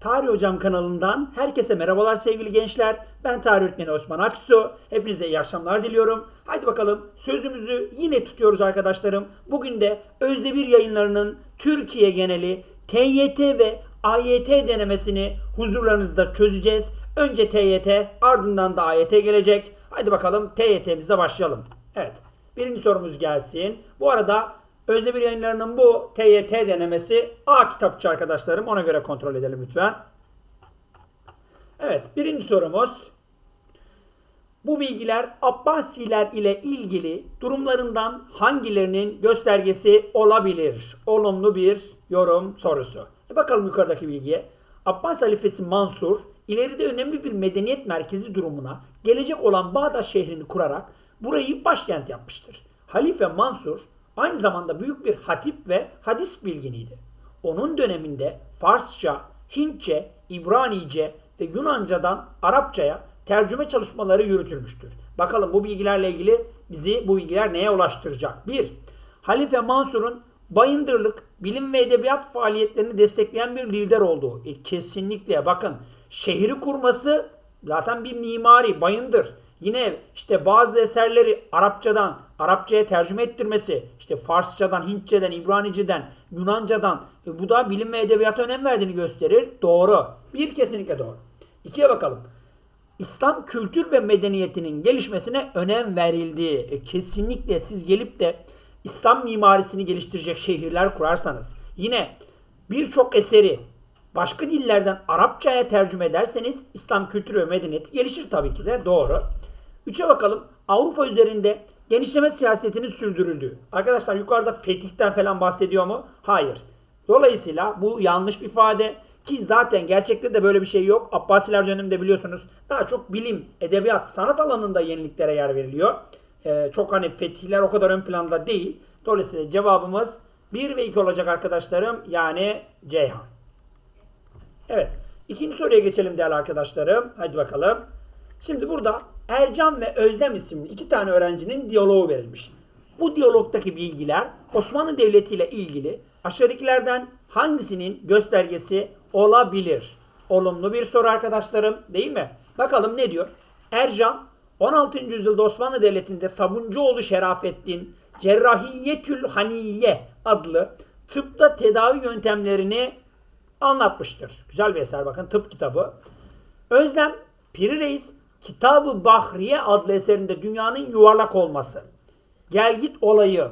Tarih Hocam kanalından herkese merhabalar sevgili gençler. Ben tarih öğretmeni Osman Aksu. Hepinize iyi akşamlar diliyorum. Hadi bakalım sözümüzü yine tutuyoruz arkadaşlarım. Bugün de Özde Bir yayınlarının Türkiye geneli TYT ve AYT denemesini huzurlarınızda çözeceğiz. Önce TYT ardından da AYT gelecek. Hadi bakalım TYT'mizle başlayalım. Evet birinci sorumuz gelsin. Bu arada Özde bir yayınlarının bu TYT denemesi A kitapçı arkadaşlarım. Ona göre kontrol edelim lütfen. Evet birinci sorumuz. Bu bilgiler Abbasiler ile ilgili durumlarından hangilerinin göstergesi olabilir? Olumlu bir yorum sorusu. E bakalım yukarıdaki bilgiye. Abbas halifesi Mansur ileride önemli bir medeniyet merkezi durumuna gelecek olan Bağdat şehrini kurarak burayı başkent yapmıştır. Halife Mansur aynı zamanda büyük bir hatip ve hadis bilginiydi. Onun döneminde Farsça, Hintçe, İbranice ve Yunancadan Arapçaya tercüme çalışmaları yürütülmüştür. Bakalım bu bilgilerle ilgili bizi bu bilgiler neye ulaştıracak? 1. Halife Mansur'un bayındırlık, bilim ve edebiyat faaliyetlerini destekleyen bir lider olduğu. E, kesinlikle bakın şehri kurması zaten bir mimari, bayındır. Yine işte bazı eserleri Arapçadan Arapçaya tercüme ettirmesi, işte Farsçadan, Hintçeden, İbraniceden, Yunancadan e, bu da bilim ve edebiyata önem verdiğini gösterir. Doğru. Bir kesinlikle doğru. İkiye bakalım. İslam kültür ve medeniyetinin gelişmesine önem verildi. E, kesinlikle siz gelip de İslam mimarisini geliştirecek şehirler kurarsanız, yine birçok eseri başka dillerden Arapçaya tercüme ederseniz İslam kültürü ve medeniyeti gelişir tabii ki de doğru. Üçe bakalım. Avrupa üzerinde genişleme siyasetinin sürdürüldüğü. Arkadaşlar yukarıda fetihten falan bahsediyor mu? Hayır. Dolayısıyla bu yanlış bir ifade ki zaten gerçekte de böyle bir şey yok. Abbasiler döneminde biliyorsunuz daha çok bilim, edebiyat, sanat alanında yeniliklere yer veriliyor. Ee, çok hani fetihler o kadar ön planda değil. Dolayısıyla cevabımız 1 ve 2 olacak arkadaşlarım. Yani Ceyhan. Evet. İkinci soruya geçelim değerli arkadaşlarım. Hadi bakalım. Şimdi burada Ercan ve Özlem isimli iki tane öğrencinin diyaloğu verilmiş. Bu diyalogdaki bilgiler Osmanlı Devleti ile ilgili aşağıdakilerden hangisinin göstergesi olabilir? Olumlu bir soru arkadaşlarım değil mi? Bakalım ne diyor? Ercan 16. yüzyılda Osmanlı Devleti'nde Sabuncuoğlu Şerafettin Cerrahiyetül Haniye adlı tıpta tedavi yöntemlerini anlatmıştır. Güzel bir eser bakın tıp kitabı. Özlem Piri Reis Kitabı Bahriye adlı eserinde dünyanın yuvarlak olması, gelgit olayı,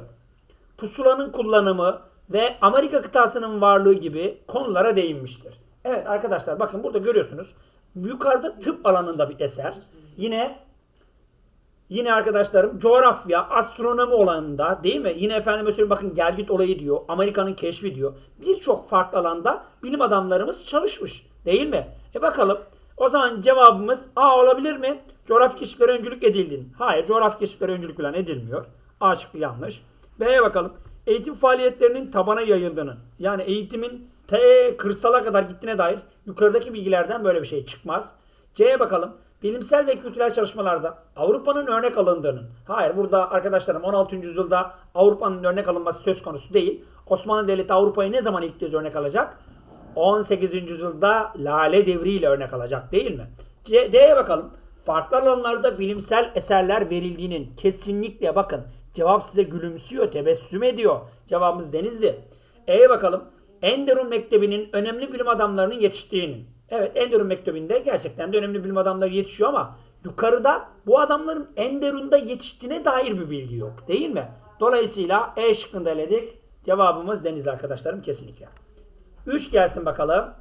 pusulanın kullanımı ve Amerika kıtasının varlığı gibi konulara değinmiştir. Evet arkadaşlar bakın burada görüyorsunuz. Yukarıda tıp alanında bir eser. Yine Yine arkadaşlarım coğrafya, astronomi olanında değil mi? Yine efendim söyleyeyim bakın gelgit olayı diyor. Amerika'nın keşfi diyor. Birçok farklı alanda bilim adamlarımız çalışmış. Değil mi? E bakalım. O zaman cevabımız A olabilir mi? Coğrafi keşiflere öncülük edildin. Hayır coğrafi keşiflere öncülük falan edilmiyor. A şıkkı yanlış. B'ye bakalım. Eğitim faaliyetlerinin tabana yayıldığının yani eğitimin T kırsala kadar gittiğine dair yukarıdaki bilgilerden böyle bir şey çıkmaz. C'ye bakalım. Bilimsel ve kültürel çalışmalarda Avrupa'nın örnek alındığının. Hayır burada arkadaşlarım 16. yüzyılda Avrupa'nın örnek alınması söz konusu değil. Osmanlı Devleti Avrupa'yı ne zaman ilk kez örnek alacak? 18. yüzyılda Lale Devri ile örnek alacak değil mi? D'ye bakalım. Farklı alanlarda bilimsel eserler verildiğinin kesinlikle bakın cevap size gülümsüyor, tebessüm ediyor. Cevabımız Denizli. E'ye bakalım. Enderun Mektebi'nin önemli bilim adamlarının yetiştiğinin. Evet Enderun Mektebi'nde gerçekten de önemli bilim adamları yetişiyor ama yukarıda bu adamların Enderun'da yetiştiğine dair bir bilgi yok. Değil mi? Dolayısıyla E şıkkında eledik. Cevabımız Denizli arkadaşlarım kesinlikle. 3 gelsin bakalım.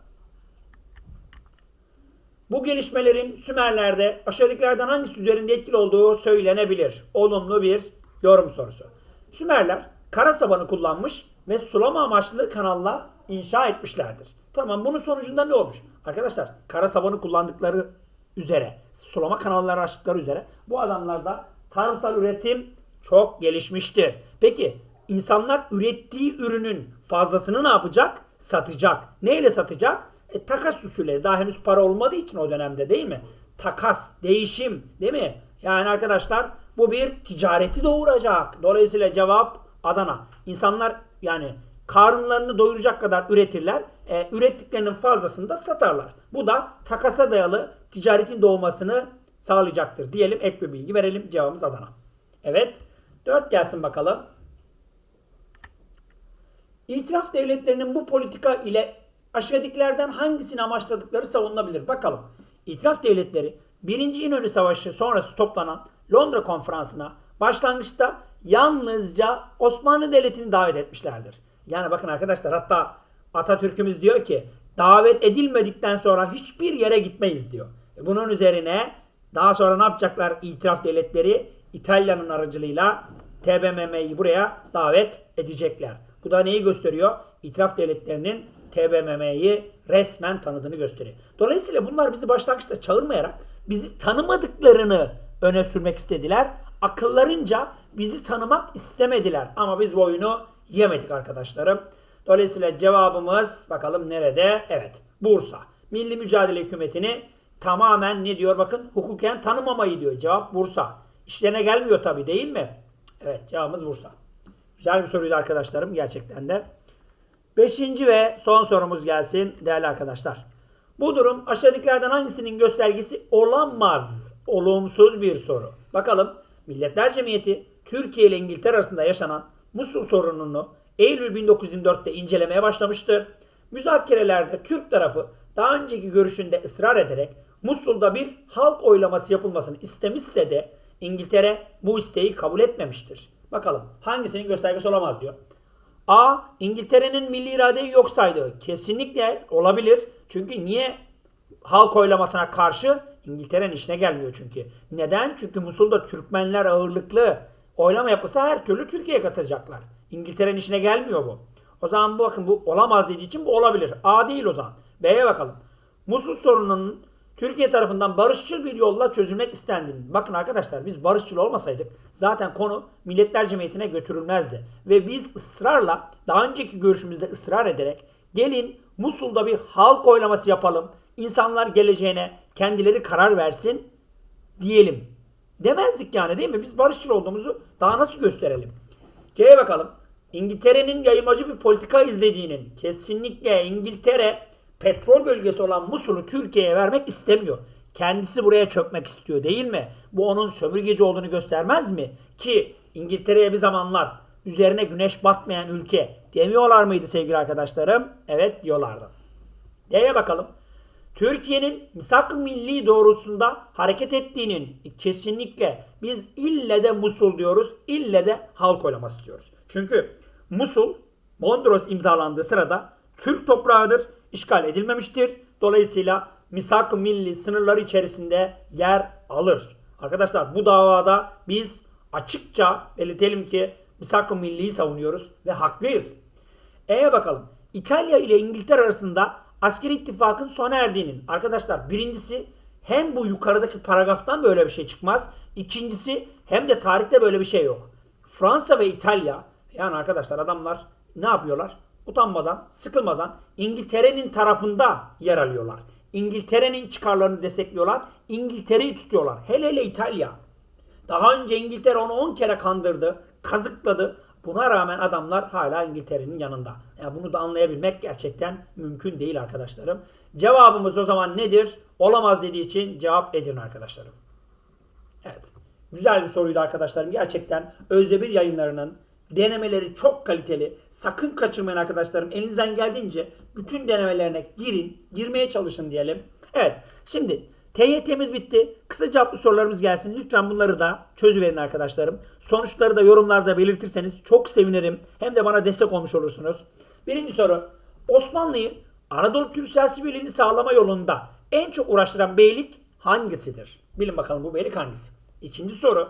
Bu gelişmelerin Sümerler'de aşağıdakilerden hangisi üzerinde etkili olduğu söylenebilir. Olumlu bir yorum sorusu. Sümerler kara sabanı kullanmış ve sulama amaçlı kanallar inşa etmişlerdir. Tamam bunun sonucunda ne olmuş? Arkadaşlar kara sabanı kullandıkları üzere, sulama kanalları açtıkları üzere bu adamlarda tarımsal üretim çok gelişmiştir. Peki insanlar ürettiği ürünün fazlasını ne yapacak? Satacak. Neyle satacak? E, takas usulü. Daha henüz para olmadığı için o dönemde değil mi? Takas, değişim değil mi? Yani arkadaşlar bu bir ticareti doğuracak. Dolayısıyla cevap Adana. İnsanlar yani karınlarını doyuracak kadar üretirler. E, ürettiklerinin fazlasını da satarlar. Bu da takasa dayalı ticaretin doğmasını sağlayacaktır. Diyelim ek bir bilgi verelim. Cevabımız Adana. Evet. 4 gelsin bakalım. İtiraf devletlerinin bu politika ile aşağıdakilerden hangisini amaçladıkları savunulabilir? Bakalım. İtiraf devletleri 1. İnönü Savaşı sonrası toplanan Londra konferansına başlangıçta yalnızca Osmanlı Devleti'ni davet etmişlerdir. Yani bakın arkadaşlar hatta Atatürk'ümüz diyor ki davet edilmedikten sonra hiçbir yere gitmeyiz diyor. E bunun üzerine daha sonra ne yapacaklar itiraf devletleri? İtalya'nın aracılığıyla TBMM'yi buraya davet edecekler. Bu da neyi gösteriyor? İtiraf devletlerinin TBMM'yi resmen tanıdığını gösteriyor. Dolayısıyla bunlar bizi başlangıçta çağırmayarak bizi tanımadıklarını öne sürmek istediler. Akıllarınca bizi tanımak istemediler. Ama biz bu oyunu yemedik arkadaşlarım. Dolayısıyla cevabımız bakalım nerede? Evet Bursa. Milli Mücadele Hükümeti'ni tamamen ne diyor bakın hukuken tanımamayı diyor. Cevap Bursa. İşlerine gelmiyor tabi değil mi? Evet cevabımız Bursa. Güzel bir soruydu arkadaşlarım gerçekten de. Beşinci ve son sorumuz gelsin değerli arkadaşlar. Bu durum aşağıdakilerden hangisinin göstergesi olamaz? Olumsuz bir soru. Bakalım Milletler Cemiyeti Türkiye ile İngiltere arasında yaşanan Musul sorununu Eylül 1924'te incelemeye başlamıştır. Müzakerelerde Türk tarafı daha önceki görüşünde ısrar ederek Musul'da bir halk oylaması yapılmasını istemişse de İngiltere bu isteği kabul etmemiştir. Bakalım hangisinin göstergesi olamaz diyor. A. İngiltere'nin milli iradeyi yok saydığı. Kesinlikle olabilir. Çünkü niye halk oylamasına karşı İngiltere'nin işine gelmiyor çünkü. Neden? Çünkü Musul'da Türkmenler ağırlıklı oylama yapılsa her türlü Türkiye'ye katacaklar. İngiltere'nin işine gelmiyor bu. O zaman bu bakın bu olamaz dediği için bu olabilir. A değil o zaman. B'ye bakalım. Musul sorununun Türkiye tarafından barışçıl bir yolla çözülmek istendiğini. Bakın arkadaşlar biz barışçıl olmasaydık zaten konu Milletler Cemiyeti'ne götürülmezdi. Ve biz ısrarla daha önceki görüşümüzde ısrar ederek gelin Musul'da bir halk oylaması yapalım. İnsanlar geleceğine kendileri karar versin diyelim. Demezdik yani değil mi? Biz barışçıl olduğumuzu daha nasıl gösterelim? C'ye bakalım. İngiltere'nin yayılmacı bir politika izlediğinin kesinlikle İngiltere petrol bölgesi olan Musul'u Türkiye'ye vermek istemiyor. Kendisi buraya çökmek istiyor değil mi? Bu onun sömürgeci olduğunu göstermez mi? Ki İngiltere'ye bir zamanlar üzerine güneş batmayan ülke demiyorlar mıydı sevgili arkadaşlarım? Evet diyorlardı. D'ye bakalım. Türkiye'nin misak milli doğrultusunda hareket ettiğinin kesinlikle biz ille de Musul diyoruz, ille de halk oylaması istiyoruz. Çünkü Musul Mondros imzalandığı sırada Türk toprağıdır, işgal edilmemiştir. Dolayısıyla misak milli sınırları içerisinde yer alır. Arkadaşlar bu davada biz açıkça belirtelim ki misak milliyi savunuyoruz ve haklıyız. E'ye bakalım. İtalya ile İngiltere arasında askeri ittifakın sona erdiğinin arkadaşlar birincisi hem bu yukarıdaki paragraftan böyle bir şey çıkmaz. İkincisi hem de tarihte böyle bir şey yok. Fransa ve İtalya yani arkadaşlar adamlar ne yapıyorlar? Utanmadan, sıkılmadan İngiltere'nin tarafında yer alıyorlar. İngiltere'nin çıkarlarını destekliyorlar. İngiltere'yi tutuyorlar. Hele hele İtalya. Daha önce İngiltere onu 10 kere kandırdı, kazıkladı. Buna rağmen adamlar hala İngiltere'nin yanında. Yani bunu da anlayabilmek gerçekten mümkün değil arkadaşlarım. Cevabımız o zaman nedir? Olamaz dediği için cevap Edirne arkadaşlarım. Evet. Güzel bir soruydu arkadaşlarım. Gerçekten Özdemir yayınlarının denemeleri çok kaliteli. Sakın kaçırmayın arkadaşlarım. Elinizden geldiğince bütün denemelerine girin. Girmeye çalışın diyelim. Evet. Şimdi TYT'miz bitti. Kısa cevaplı sorularımız gelsin. Lütfen bunları da çözüverin arkadaşlarım. Sonuçları da yorumlarda belirtirseniz çok sevinirim. Hem de bana destek olmuş olursunuz. Birinci soru. Osmanlı'yı Anadolu Türk siyasi birliğini sağlama yolunda en çok uğraştıran beylik hangisidir? Bilin bakalım bu beylik hangisi? İkinci soru.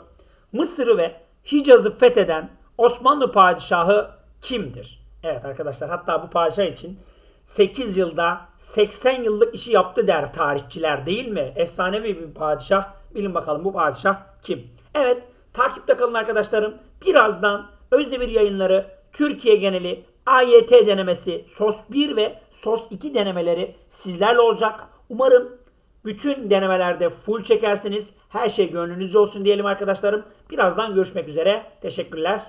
Mısır'ı ve Hicaz'ı fetheden Osmanlı padişahı kimdir? Evet arkadaşlar hatta bu padişah için 8 yılda 80 yıllık işi yaptı der tarihçiler değil mi? Efsanevi bir padişah. Bilin bakalım bu padişah kim? Evet takipte kalın arkadaşlarım. Birazdan Özdemir yayınları Türkiye geneli AYT denemesi SOS 1 ve SOS 2 denemeleri sizlerle olacak. Umarım bütün denemelerde full çekersiniz. Her şey gönlünüzce olsun diyelim arkadaşlarım. Birazdan görüşmek üzere. Teşekkürler.